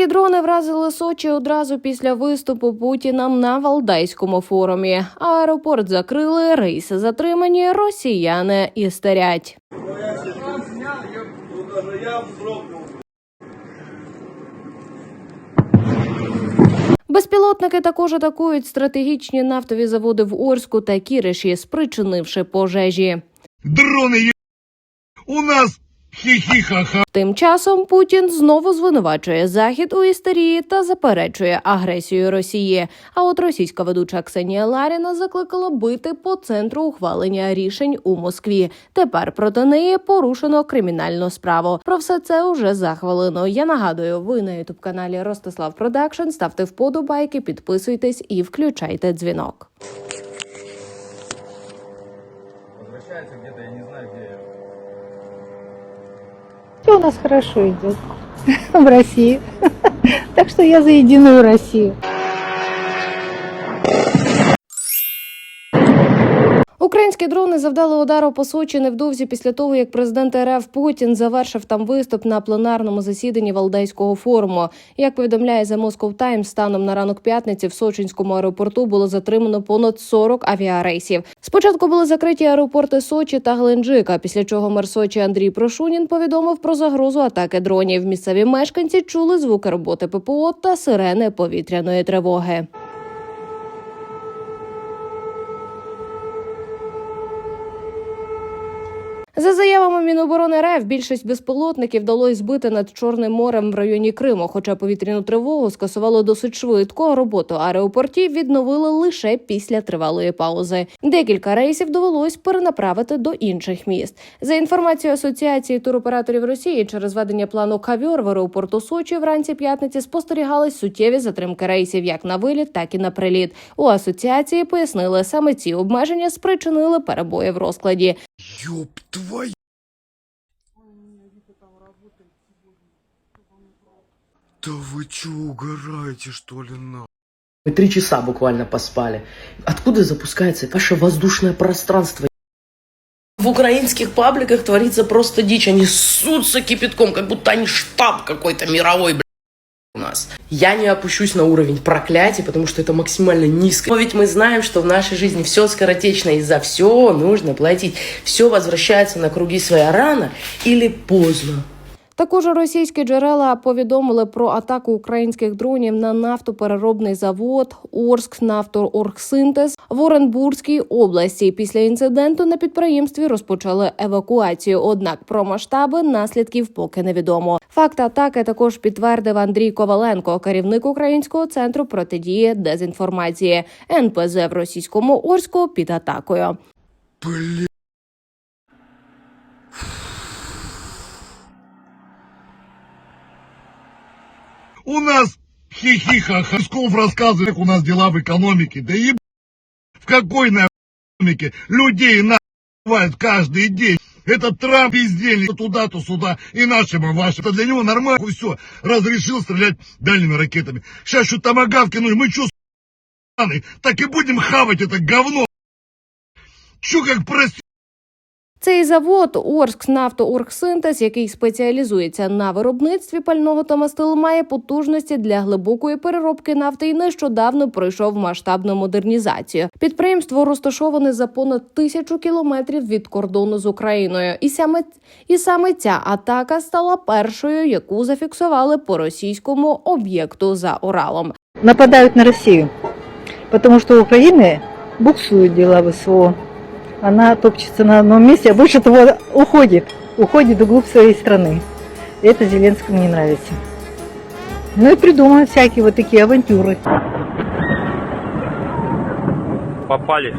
Українські дрони вразили Сочі одразу після виступу Путіна на Валдайському форумі. Аеропорт закрили, рейси затримані, росіяни істерять. Безпілотники також атакують стратегічні нафтові заводи в Орську та Кіриші, спричинивши пожежі. Дроны е... У нас Тим часом Путін знову звинувачує Захід у істерії та заперечує агресію Росії. А от російська ведуча Ксенія Ларіна закликала бити по центру ухвалення рішень у Москві. Тепер проти неї порушено кримінальну справу. Про все це уже за хвилину. Я нагадую, ви на ютуб каналі Ростислав Продакшн. Ставте вподобайки, підписуйтесь і включайте дзвінок. Все у нас хорошо идет в России. Так что я за единую Россию. Українські дрони завдали удару по Сочі невдовзі після того, як президент РФ Путін завершив там виступ на пленарному засіданні Валдайського форуму. Як повідомляє The Moscow Times, станом на ранок п'ятниці в Сочинському аеропорту було затримано понад 40 авіарейсів. Спочатку були закриті аеропорти Сочі та Геленджика, після чого мер Сочі Андрій Прошунін повідомив про загрозу атаки дронів. Місцеві мешканці чули звуки роботи ППО та сирени повітряної тривоги. За заявами Міноборони РФ, більшість безпілотників вдалося збити над Чорним морем в районі Криму. Хоча повітряну тривогу скасувало досить швидко. Роботу аеропортів відновили лише після тривалої паузи. Декілька рейсів довелось перенаправити до інших міст. За інформацією Асоціації туроператорів Росії, через ведення плану кавьор в аеропорту Сочі вранці п'ятниці спостерігались суттєві затримки рейсів як на виліт, так і на приліт. У асоціації пояснили, саме ці обмеження спричинили перебої в розкладі. Ёб твою. Да вы чё, угораете, что ли, на? Мы три часа буквально поспали. Откуда запускается ваше воздушное пространство? В украинских пабликах творится просто дичь. Они ссутся кипятком, как будто они штаб какой-то мировой, блядь, у нас. Я не опущусь на уровень проклятий, потому что это максимально низко. Но ведь мы знаем, что в нашей жизни все скоротечно, и за все нужно платить. Все возвращается на круги своя рано или поздно. Також російські джерела повідомили про атаку українських дронів на нафтопереробний завод Орск Нафтооргсинтез в Оренбурзькій області. Після інциденту на підприємстві розпочали евакуацію. Однак про масштаби наслідків поки невідомо. Факт атаки також підтвердив Андрій Коваленко, керівник українського центру протидії дезінформації. НПЗ в російському Орську під атакою. У нас хихи-ха-ха. Песков рассказывает, как у нас дела в экономике. Да еб... В какой на экономике людей на бывает каждый день. Это Трамп то туда, то сюда, и нашим, и вашим. Это для него нормально, все. Разрешил стрелять дальними ракетами. Сейчас что ну и мы что, так и будем хавать это говно. Чё как прости... Цей завод Орскнафтооргсинтез, який спеціалізується на виробництві пального та мастил, має потужності для глибокої переробки нафти і нещодавно пройшов масштабну модернізацію. Підприємство розташоване за понад тисячу кілометрів від кордону з Україною, і саме і саме ця атака стала першою, яку зафіксували по російському об'єкту за Уралом. Нападают на Россию, потому что у Украины буксуют дела ВСО. Она топчется на одном месте, а больше того уходит, уходит вглубь своей страны. Это Зеленскому не нравится. Ну и придумывают всякие вот такие авантюры. Попали.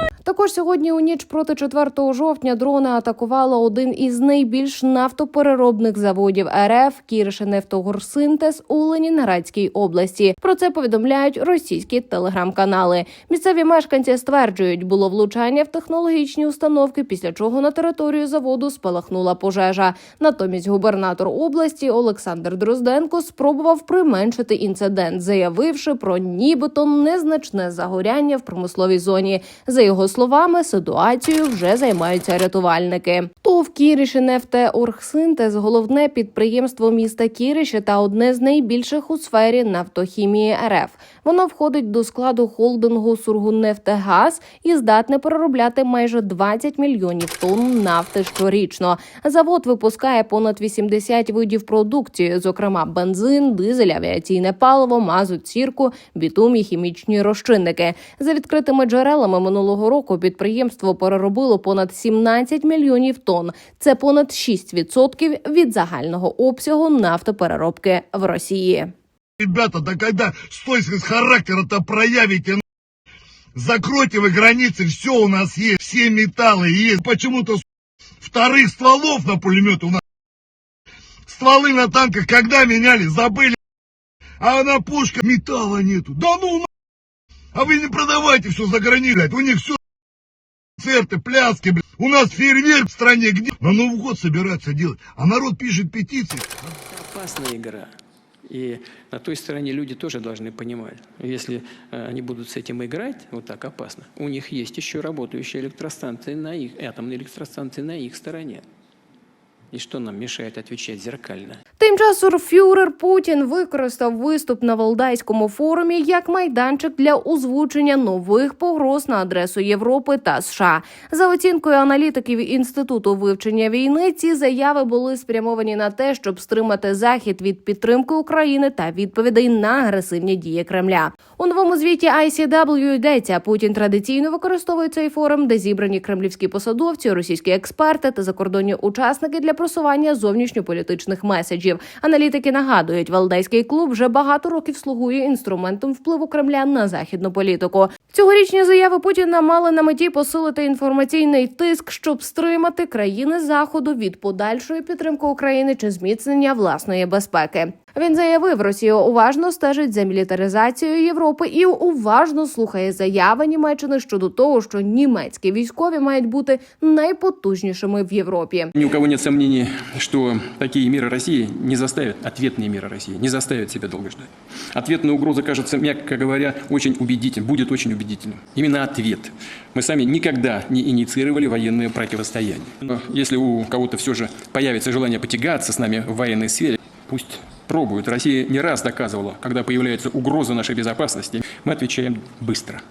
Також сьогодні у ніч проти 4 жовтня дрони атакували один із найбільш нафтопереробних заводів РФ Кіршенефтогорсинтез у Ленінградській області. Про це повідомляють російські телеграм-канали. Місцеві мешканці стверджують, було влучання в технологічні установки, після чого на територію заводу спалахнула пожежа. Натомість губернатор області Олександр Дрозденко спробував применшити інцидент, заявивши про нібито незначне загоряння в промисловій зоні. За його словами, ситуацією вже займаються рятувальники. ТОВ Кіріші «Нефтеоргсинтез» – головне підприємство міста Кіріші та одне з найбільших у сфері нафтохімії РФ. Воно входить до складу холдингу «Сургуннефтегаз» і здатне переробляти майже 20 мільйонів тонн нафти щорічно. Завод випускає понад 80 видів продукції, зокрема бензин, дизель, авіаційне паливо, мазут, сірку, бітум і хімічні розчинники. За відкритими джерелами минулого року підприємство переробило понад 17 мільйонів тонн. Це понад 6% від загального обсягу нафтопереробки в Росії. Ребята, да когда стойкость характера-то проявите, на***, закройте вы границы, все у нас есть, все металлы есть. Почему-то с***, вторых стволов на пулемет у нас. Стволы на танках когда меняли, забыли. А на пушках металла нету. Да ну на***. А вы не продавайте все за границей, блядь. у них все концерты, пляски, блядь. У нас фейерверк в стране, где на Новый год собираются делать. А народ пишет петиции. опасная игра. И на той стороне люди тоже должны понимать, если э, они будут с этим играть, вот так опасно, у них есть еще работающие электростанции на их, атомные электростанции на их стороне. И что нам мешает отвечать зеркально? Тим часом фюрер Путін використав виступ на Валдайському форумі як майданчик для озвучення нових погроз на адресу Європи та США. За оцінкою аналітиків інституту вивчення війни, ці заяви були спрямовані на те, щоб стримати захід від підтримки України та відповідей на агресивні дії Кремля. У новому звіті ICW йдеться, Путін традиційно використовує цей форум, де зібрані кремлівські посадовці, російські експерти та закордонні учасники для просування зовнішньополітичних меседжів. Аналітики нагадують, Валдайський клуб вже багато років слугує інструментом впливу Кремля на західну політику. Цьогорічні заяви Путіна мали на меті посилити інформаційний тиск, щоб стримати країни заходу від подальшої підтримки України чи зміцнення власної безпеки. Він заявив, Росія уважно стежить за мілітаризацією Європи і уважно слухає заяви Німеччини щодо того, що німецькі військові мають бути найпотужнішими в Європі. Ни у кого нет сомнений, что такие меры России не заставят, ответные меры России не заставят себя долго ждать. Ответная угроза кажется, мягко говоря, очень убедительным, будет очень убедительным. Именно ответ. Мы сами никогда не инициировали военное противостояние. Но если у кого-то все же появится желание потягаться с нами в военной сфере, пусть пробуют. Россия не раз доказывала, когда появляется угроза нашей безопасности, мы отвечаем быстро.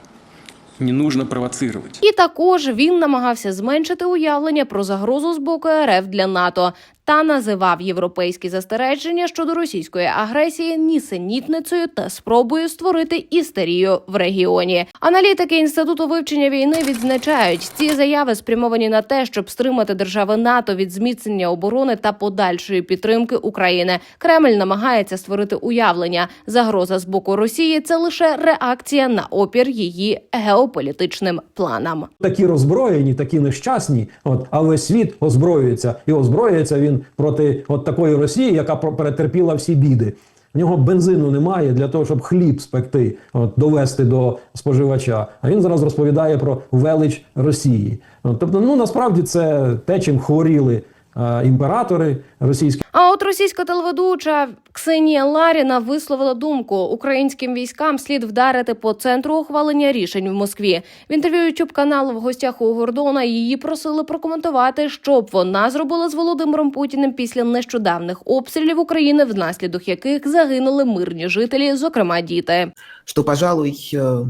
Не нужно провоцировать. І також він намагався зменшити уявлення про загрозу з боку РФ для НАТО та називав європейські застереження щодо російської агресії нісенітницею та спробою створити істерію в регіоні. Аналітики інституту вивчення війни відзначають, ці заяви спрямовані на те, щоб стримати держави НАТО від зміцнення оборони та подальшої підтримки України. Кремль намагається створити уявлення. Загроза з боку Росії це лише реакція на опір її геополітичним планам. такі роззброєні, такі нещасні, от, а весь світ озброюється. І озброюється він проти от такої Росії, яка перетерпіла всі біди. В нього бензину немає для того, щоб хліб спекти, от, довести до споживача. А він зараз розповідає про велич Росії. От, тобто, ну насправді це те, чим хворіли імператори російські. А от російська телеведуча Ксенія Ларіна висловила думку: українським військам слід вдарити по центру ухвалення рішень в Москві. В інтерв'ю youtube каналу в гостях у Гордона її просили прокоментувати, що б вона зробила з Володимиром Путіним після нещодавних обстрілів України, внаслідок яких загинули мирні жителі, зокрема діти. что, пожалуй, э,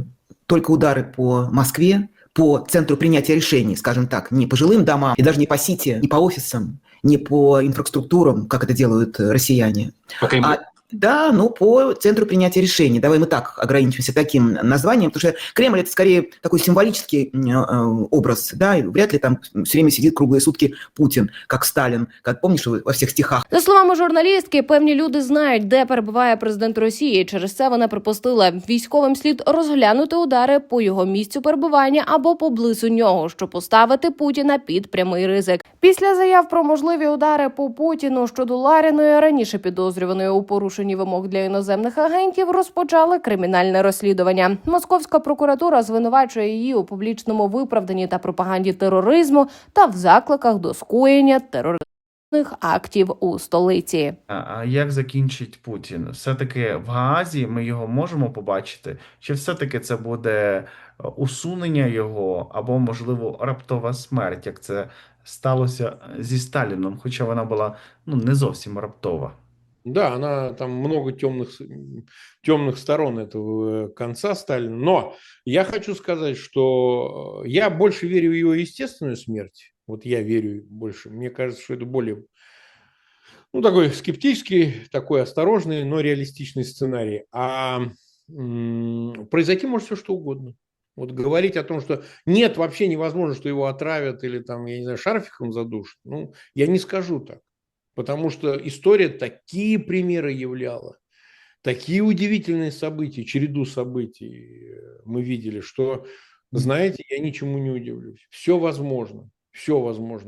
только удары по Москве, по центру принятия решений, скажем так, не по жилым домам, и даже не по Сити, не по офисам, не по инфраструктурам, как это делают э, россияне. А, да, ну, по центру принятия решений. Давай мы так ограничимся таким названием, потому что Кремль – это скорее такой символический э, э, образ, да, и вряд ли там все время сидит круглые сутки Путин, как Сталин, как, помнишь, во всех стихах За словами журналістки, певні люди знають, де перебуває президент Росії. Через це вона припустила, військовим слід розглянути удари по його місцю перебування або поблизу нього, щоб поставити Путіна під прямий ризик. Після заяв про можливі удари по Путіну щодо Ларіної раніше підозрюваної у порушенні вимог для іноземних агентів розпочали кримінальне розслідування. Московська прокуратура звинувачує її у публічному виправданні та пропаганді тероризму та в закликах до скоєння тероризму. актів у столиці. А як закінчить Путін? Все-таки в Гаазі ми його можемо побачити? Чи все-таки це буде е, усунення його або, можливо, раптова смерть, як це сталося зі Сталіном, хоча вона була ну, не зовсім раптова? Да, она там много темных, темных сторон этого э, конца Сталина. Но я хочу сказать, что э, я больше верю в его естественную смерть. Вот я верю больше. Мне кажется, что это более ну, такой скептический, такой осторожный, но реалистичный сценарий. А м, произойти может все что угодно. Вот говорить о том, что нет, вообще невозможно, что его отравят или там, я не знаю, шарфиком задушат, ну, я не скажу так. Потому что история такие примеры являла, такие удивительные события, череду событий э, мы видели, что, знаете, я ничему не удивлюсь. Все возможно, все возможно.